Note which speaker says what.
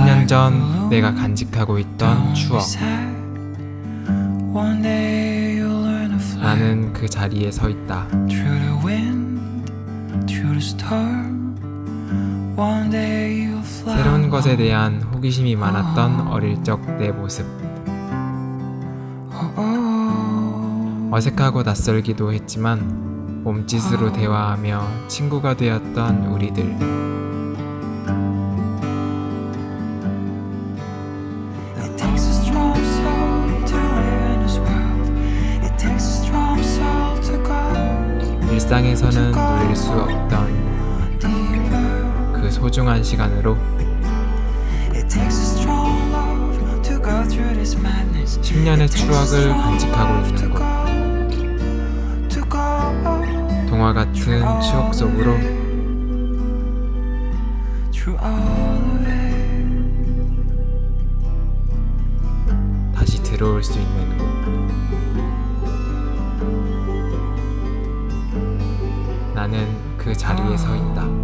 Speaker 1: 오래전 내가 간직하고 있던 추억. 나는 그 자리에 서 있다. 새로운 것에 대한 호기심이 많았던 어릴 적 내 모습.
Speaker 2: Oh, oh.
Speaker 1: 어색하고 낯설기도 했지만 몸짓으로 대화하며 친구가 되었던 우리들. 일상에서는 누릴 수 없던. 그 소중한 시간으로
Speaker 2: It takes a strong love to go through this madness.
Speaker 1: 10년의 추억을 간직하고 있는 곳.
Speaker 2: To go
Speaker 1: 동화 같은 추억 속으로. 다시 들어올 수 있는 곳. 나는 그 자리에 서 있다.